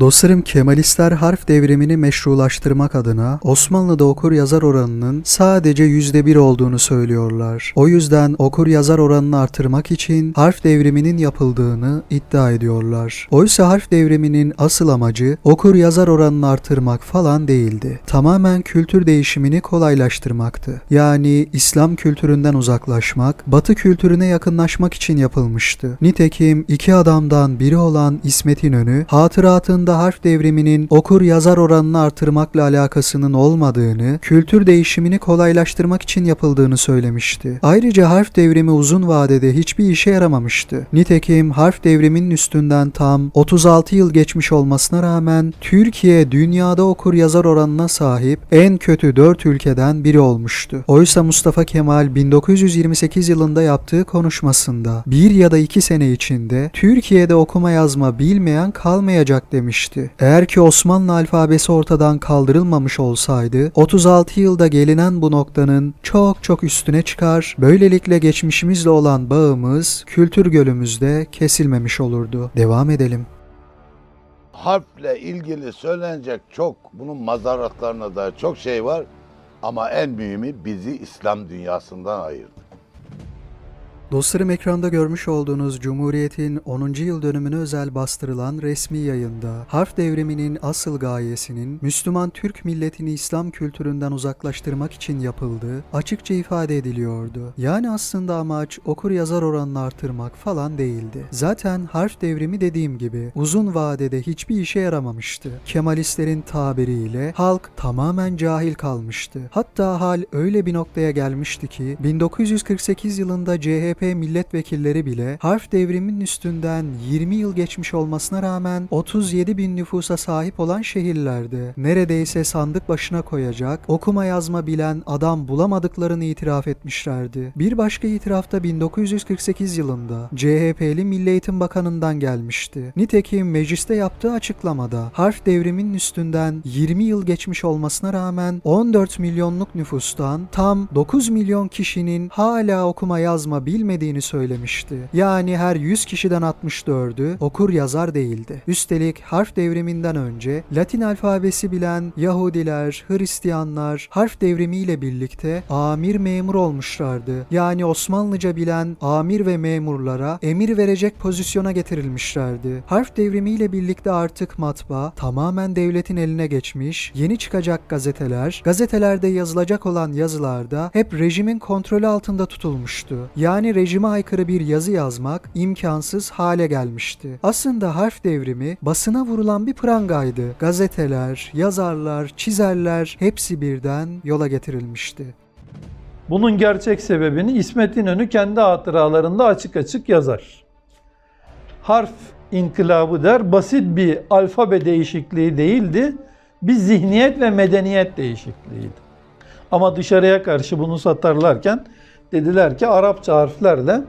Dostlarım Kemalistler harf devrimini meşrulaştırmak adına Osmanlı'da okur yazar oranının sadece %1 olduğunu söylüyorlar. O yüzden okur yazar oranını artırmak için harf devriminin yapıldığını iddia ediyorlar. Oysa harf devriminin asıl amacı okur yazar oranını artırmak falan değildi. Tamamen kültür değişimini kolaylaştırmaktı. Yani İslam kültüründen uzaklaşmak, Batı kültürüne yakınlaşmak için yapılmıştı. Nitekim iki adamdan biri olan İsmet İnönü hatıratında harf devriminin okur yazar oranını artırmakla alakasının olmadığını, kültür değişimini kolaylaştırmak için yapıldığını söylemişti. Ayrıca harf devrimi uzun vadede hiçbir işe yaramamıştı. Nitekim harf devriminin üstünden tam 36 yıl geçmiş olmasına rağmen Türkiye dünyada okur yazar oranına sahip en kötü 4 ülkeden biri olmuştu. Oysa Mustafa Kemal 1928 yılında yaptığı konuşmasında bir ya da iki sene içinde Türkiye'de okuma yazma bilmeyen kalmayacak demişti. Eğer ki Osmanlı alfabesi ortadan kaldırılmamış olsaydı 36 yılda gelinen bu noktanın çok çok üstüne çıkar. Böylelikle geçmişimizle olan bağımız kültür gölümüzde kesilmemiş olurdu. Devam edelim. Harfle ilgili söylenecek çok, bunun mazaratlarına dair çok şey var. Ama en mühimi bizi İslam dünyasından ayırdı. Dostlarım ekranda görmüş olduğunuz Cumhuriyet'in 10. yıl dönümüne özel bastırılan resmi yayında harf devriminin asıl gayesinin Müslüman Türk milletini İslam kültüründen uzaklaştırmak için yapıldığı açıkça ifade ediliyordu. Yani aslında amaç okur yazar oranını artırmak falan değildi. Zaten harf devrimi dediğim gibi uzun vadede hiçbir işe yaramamıştı. Kemalistlerin tabiriyle halk tamamen cahil kalmıştı. Hatta hal öyle bir noktaya gelmişti ki 1948 yılında CHP milletvekilleri bile harf devriminin üstünden 20 yıl geçmiş olmasına rağmen 37 bin nüfusa sahip olan şehirlerde neredeyse sandık başına koyacak okuma yazma bilen adam bulamadıklarını itiraf etmişlerdi. Bir başka itirafta 1948 yılında CHP'li Milli Eğitim Bakanı'ndan gelmişti. Nitekim mecliste yaptığı açıklamada harf devriminin üstünden 20 yıl geçmiş olmasına rağmen 14 milyonluk nüfustan tam 9 milyon kişinin hala okuma yazma bilmediğini söylemişti. Yani her 100 kişiden 64'ü okur yazar değildi. Üstelik harf devriminden önce Latin alfabesi bilen Yahudiler, Hristiyanlar harf devrimiyle birlikte amir memur olmuşlardı. Yani Osmanlıca bilen amir ve memurlara emir verecek pozisyona getirilmişlerdi. Harf devrimiyle birlikte artık matbaa tamamen devletin eline geçmiş, yeni çıkacak gazeteler, gazetelerde yazılacak olan yazılarda hep rejimin kontrolü altında tutulmuştu. Yani rejime aykırı bir yazı yazmak imkansız hale gelmişti. Aslında harf devrimi basına vurulan bir prangaydı. Gazeteler, yazarlar, çizerler hepsi birden yola getirilmişti. Bunun gerçek sebebini İsmet İnönü kendi hatıralarında açık açık yazar. Harf inkılabı der, basit bir alfabe değişikliği değildi, bir zihniyet ve medeniyet değişikliğiydi. Ama dışarıya karşı bunu satarlarken dediler ki Arapça harflerle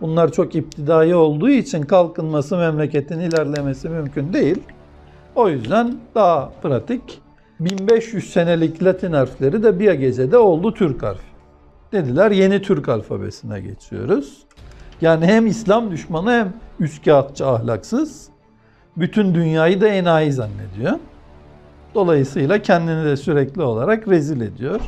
bunlar çok iptidai olduğu için kalkınması, memleketin ilerlemesi mümkün değil. O yüzden daha pratik 1500 senelik Latin harfleri de bir gecede oldu Türk harfi. Dediler yeni Türk alfabesine geçiyoruz. Yani hem İslam düşmanı hem üskağıtçı ahlaksız. Bütün dünyayı da enayi zannediyor. Dolayısıyla kendini de sürekli olarak rezil ediyor.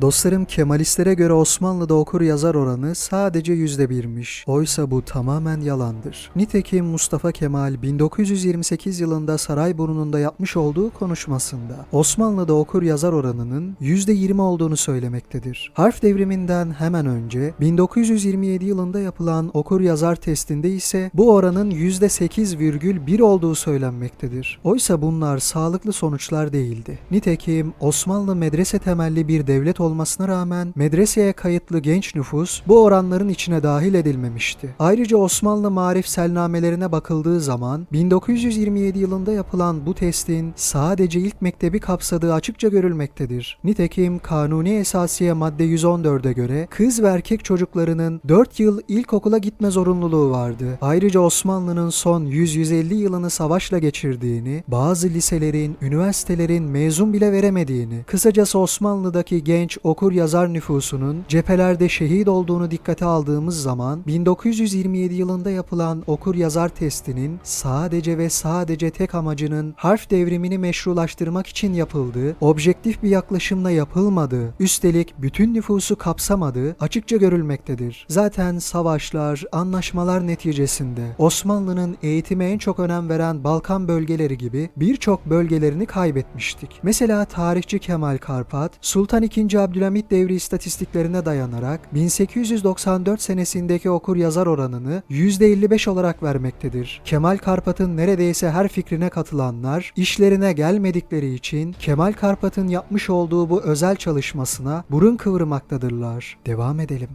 Dostlarım Kemalistlere göre Osmanlı'da okur yazar oranı sadece %1'miş. Oysa bu tamamen yalandır. Nitekim Mustafa Kemal 1928 yılında Sarayburnu'nda yapmış olduğu konuşmasında Osmanlı'da okur yazar oranının %20 olduğunu söylemektedir. Harf devriminden hemen önce 1927 yılında yapılan okur yazar testinde ise bu oranın %8,1 olduğu söylenmektedir. Oysa bunlar sağlıklı sonuçlar değildi. Nitekim Osmanlı medrese temelli bir devlet olmasına rağmen medreseye kayıtlı genç nüfus bu oranların içine dahil edilmemişti. Ayrıca Osmanlı marifselnamelerine bakıldığı zaman 1927 yılında yapılan bu testin sadece ilk mektebi kapsadığı açıkça görülmektedir. Nitekim Kanuni Esasiye madde 114'e göre kız ve erkek çocuklarının 4 yıl ilkokula gitme zorunluluğu vardı. Ayrıca Osmanlı'nın son 100-150 yılını savaşla geçirdiğini, bazı liselerin, üniversitelerin mezun bile veremediğini, kısacası Osmanlı'daki genç okur yazar nüfusunun cephelerde şehit olduğunu dikkate aldığımız zaman 1927 yılında yapılan okur yazar testinin sadece ve sadece tek amacının harf devrimini meşrulaştırmak için yapıldığı, objektif bir yaklaşımla yapılmadığı, üstelik bütün nüfusu kapsamadığı açıkça görülmektedir. Zaten savaşlar, anlaşmalar neticesinde Osmanlı'nın eğitime en çok önem veren Balkan bölgeleri gibi birçok bölgelerini kaybetmiştik. Mesela tarihçi Kemal Karpat, Sultan II. Abdülhamit devri istatistiklerine dayanarak 1894 senesindeki okur yazar oranını %55 olarak vermektedir. Kemal Karpat'ın neredeyse her fikrine katılanlar işlerine gelmedikleri için Kemal Karpat'ın yapmış olduğu bu özel çalışmasına burun kıvırmaktadırlar. Devam edelim.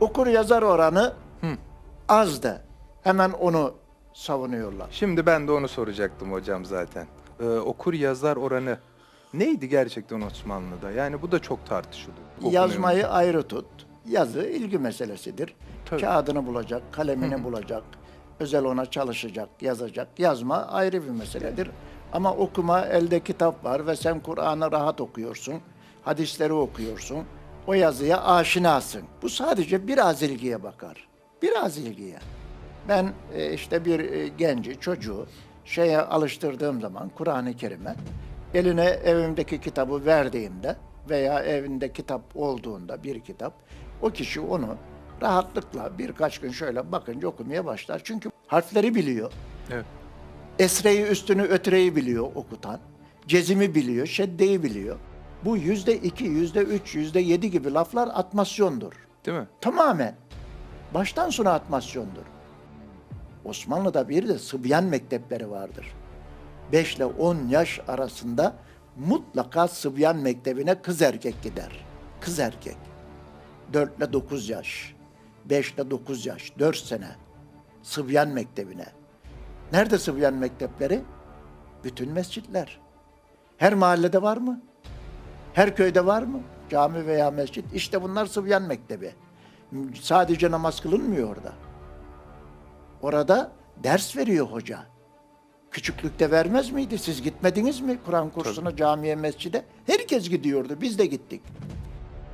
Okur yazar oranı azdı. Hemen onu savunuyorlar. Şimdi ben de onu soracaktım hocam zaten. Ee, okur yazar oranı neydi gerçekten Osmanlı'da? Yani bu da çok tartışılıyor. Okunuyor. Yazmayı ayrı tut. Yazı ilgi meselesidir. Tabii. Kağıdını bulacak, kalemini bulacak, özel ona çalışacak, yazacak. Yazma ayrı bir meseledir. Ama okuma elde kitap var ve sen Kur'an'ı rahat okuyorsun, hadisleri okuyorsun. O yazıya aşinasın. Bu sadece biraz ilgiye bakar. Biraz ilgiye. Ben e, işte bir e, genci, çocuğu şeye alıştırdığım zaman Kur'an-ı Kerim'e eline evimdeki kitabı verdiğimde veya evinde kitap olduğunda bir kitap o kişi onu rahatlıkla birkaç gün şöyle bakınca okumaya başlar. Çünkü harfleri biliyor. Evet. Esreyi üstünü ötreyi biliyor okutan. Cezimi biliyor, şeddeyi biliyor. Bu yüzde iki, yüzde üç, yüzde yedi gibi laflar atmasyondur. Değil mi? Tamamen. Baştan sona atmasyondur. Osmanlı'da bir de Sıbyan mektepleri vardır. 5 ile 10 yaş arasında mutlaka Sıbyan mektebine kız erkek gider. Kız erkek. 4 ile 9 yaş. 5 ile 9 yaş. 4 sene. Sıbyan mektebine. Nerede Sıbyan mektepleri? Bütün mescitler. Her mahallede var mı? Her köyde var mı? Cami veya mescit. İşte bunlar Sıbyan Mektebi. Sadece namaz kılınmıyor orada. Orada ders veriyor hoca. Küçüklükte vermez miydi? Siz gitmediniz mi Kur'an kursuna, camiye, mescide? Herkes gidiyordu. Biz de gittik.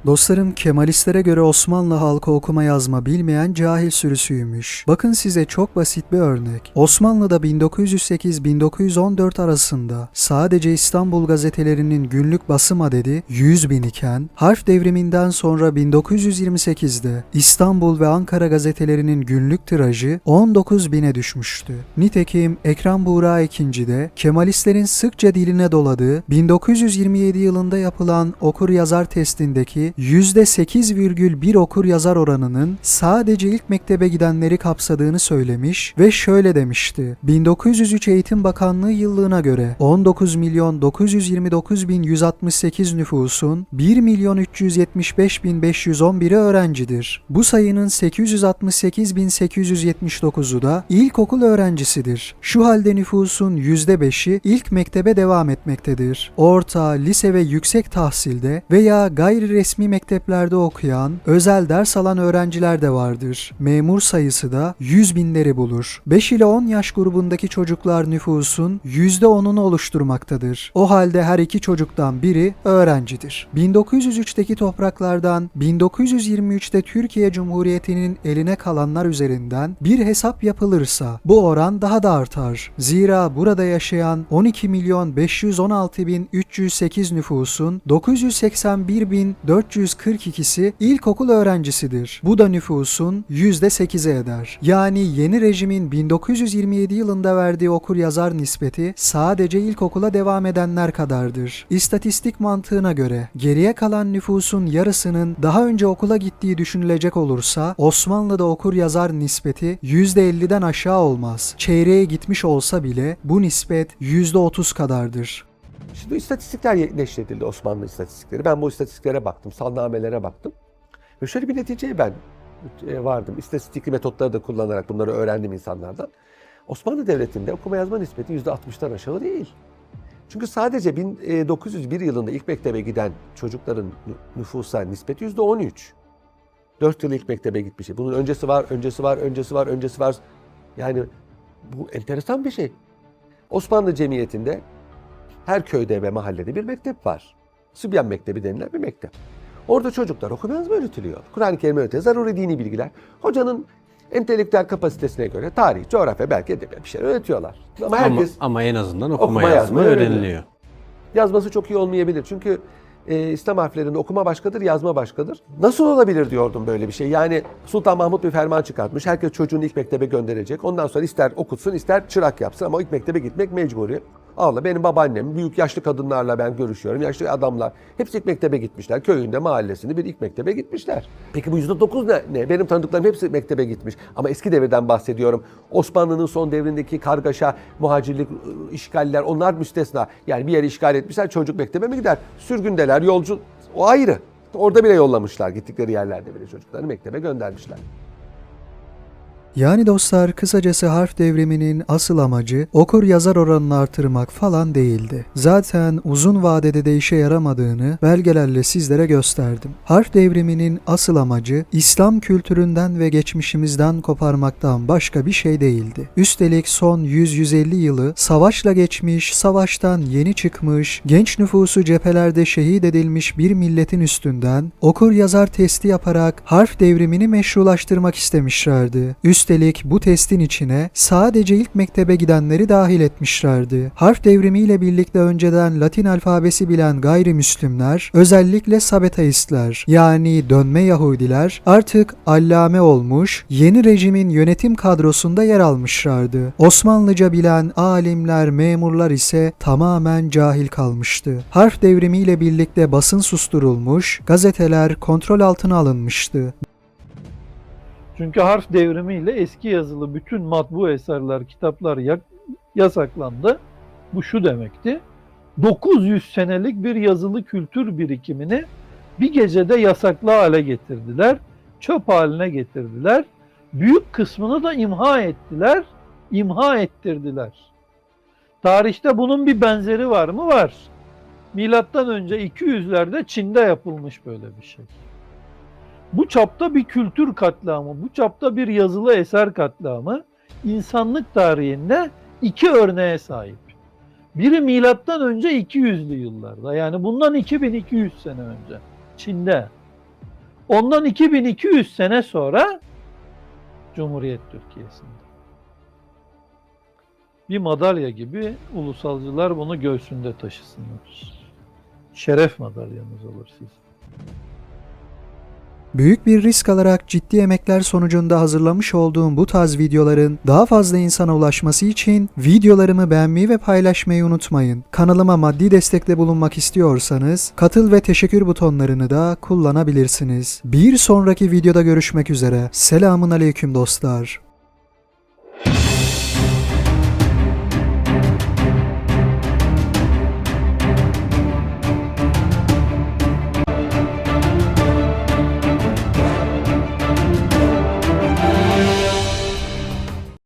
Dostlarım Kemalistlere göre Osmanlı halkı okuma yazma bilmeyen cahil sürüsüymüş. Bakın size çok basit bir örnek. Osmanlı'da 1908-1914 arasında sadece İstanbul gazetelerinin günlük basım adedi 100 bin iken harf devriminden sonra 1928'de İstanbul ve Ankara gazetelerinin günlük tirajı 19 bine düşmüştü. Nitekim Ekrem Buğra II de Kemalistlerin sıkça diline doladığı 1927 yılında yapılan okur yazar testindeki %8,1 okur yazar oranının sadece ilk mektebe gidenleri kapsadığını söylemiş ve şöyle demişti. 1903 Eğitim Bakanlığı yıllığına göre 19 milyon 929 bin 168 nüfusun 1 milyon 375 bin 511'i öğrencidir. Bu sayının 868 bin 879'u da ilkokul öğrencisidir. Şu halde nüfusun %5'i ilk mektebe devam etmektedir. Orta, lise ve yüksek tahsilde veya gayri resmi mekteplerde okuyan, özel ders alan öğrenciler de vardır. Memur sayısı da 100 binleri bulur. 5 ile 10 yaş grubundaki çocuklar nüfusun %10'unu oluşturmaktadır. O halde her iki çocuktan biri öğrencidir. 1903'teki topraklardan 1923'te Türkiye Cumhuriyeti'nin eline kalanlar üzerinden bir hesap yapılırsa bu oran daha da artar. Zira burada yaşayan 12 milyon 516 bin 308 nüfusun 981 bin 442'si ilkokul öğrencisidir. Bu da nüfusun %8'e eder. Yani yeni rejimin 1927 yılında verdiği okur yazar nispeti sadece ilkokula devam edenler kadardır. İstatistik mantığına göre geriye kalan nüfusun yarısının daha önce okula gittiği düşünülecek olursa Osmanlı'da okur yazar nispeti %50'den aşağı olmaz. Çeyreğe gitmiş olsa bile bu nispet %30 kadardır. Şimdi istatistikler neşredildi Osmanlı istatistikleri. Ben bu istatistiklere baktım, salnamelere baktım. Ve şöyle bir neticeye ben e, vardım. İstatistik metotları da kullanarak bunları öğrendim insanlardan. Osmanlı Devleti'nde okuma yazma nispeti %60'tan aşağı değil. Çünkü sadece 1901 yılında ilk mektebe giden çocukların nüfusa nispeti %13. 4 yıl ilk mektebe gitmiş. Bunun öncesi var, öncesi var, öncesi var, öncesi var. Yani bu enteresan bir şey. Osmanlı cemiyetinde her köyde ve mahallede bir mektep var. Sübyan Mektebi denilen bir mektep. Orada çocuklar okuma yazma öğretiliyor. Kur'an-ı Kerim öğretiliyor. Zaruri dini bilgiler. Hocanın entelektüel kapasitesine göre tarih, coğrafya, belki edebiyat bir şeyler öğretiyorlar. Ama herkes Ama, ama en azından okuma, Okuma yazma, yazma öğreniliyor. öğreniliyor. yazması çok iyi olmayabilir. Çünkü e, İslam harflerinde okuma başkadır, yazma başkadır. Nasıl olabilir diyordum böyle bir şey. Yani Sultan Mahmut bir ferman çıkartmış. Herkes çocuğunu ilk mektebe gönderecek. Ondan sonra ister okutsun, ister çırak yapsın ama ilk mektebe gitmek mecburi. Allah benim babaannem, büyük yaşlı kadınlarla ben görüşüyorum. Yaşlı adamlar. Hepsi ilk mektebe gitmişler. Köyünde, mahallesinde bir ilk mektebe gitmişler. Peki bu yüzde dokuz ne? ne? Benim tanıdıklarım hepsi mektebe gitmiş. Ama eski devirden bahsediyorum. Osmanlı'nın son devrindeki kargaşa, muhacirlik, ıı, işgaller onlar müstesna. Yani bir yeri işgal etmişler çocuk mektebe mi gider? Sürgündeler, yolcu o ayrı. Orada bile yollamışlar. Gittikleri yerlerde bile çocuklarını mektebe göndermişler. Yani dostlar kısacası harf devriminin asıl amacı okur yazar oranını artırmak falan değildi. Zaten uzun vadede de işe yaramadığını belgelerle sizlere gösterdim. Harf devriminin asıl amacı İslam kültüründen ve geçmişimizden koparmaktan başka bir şey değildi. Üstelik son 100-150 yılı savaşla geçmiş, savaştan yeni çıkmış, genç nüfusu cephelerde şehit edilmiş bir milletin üstünden okur yazar testi yaparak harf devrimini meşrulaştırmak istemişlerdi. Üstelik bu testin içine sadece ilk mektebe gidenleri dahil etmişlerdi. Harf devrimiyle birlikte önceden Latin alfabesi bilen gayrimüslimler, özellikle Sabetaistler yani dönme Yahudiler artık allame olmuş, yeni rejimin yönetim kadrosunda yer almışlardı. Osmanlıca bilen alimler, memurlar ise tamamen cahil kalmıştı. Harf devrimiyle birlikte basın susturulmuş, gazeteler kontrol altına alınmıştı. Çünkü harf devrimiyle eski yazılı bütün matbu eserler, kitaplar yasaklandı. Bu şu demekti. 900 senelik bir yazılı kültür birikimini bir gecede yasaklı hale getirdiler. Çöp haline getirdiler. Büyük kısmını da imha ettiler. imha ettirdiler. Tarihte bunun bir benzeri var mı? Var. Milattan önce 200'lerde Çin'de yapılmış böyle bir şey. Bu çapta bir kültür katliamı, bu çapta bir yazılı eser katliamı insanlık tarihinde iki örneğe sahip. Biri milattan önce 200'lü yıllarda yani bundan 2200 sene önce Çin'de. Ondan 2200 sene sonra Cumhuriyet Türkiye'sinde. Bir madalya gibi ulusalcılar bunu göğsünde taşısınlar. Şeref madalyanız olur sizin. Büyük bir risk alarak ciddi emekler sonucunda hazırlamış olduğum bu tarz videoların daha fazla insana ulaşması için videolarımı beğenmeyi ve paylaşmayı unutmayın. Kanalıma maddi destekte bulunmak istiyorsanız katıl ve teşekkür butonlarını da kullanabilirsiniz. Bir sonraki videoda görüşmek üzere. Selamun aleyküm dostlar.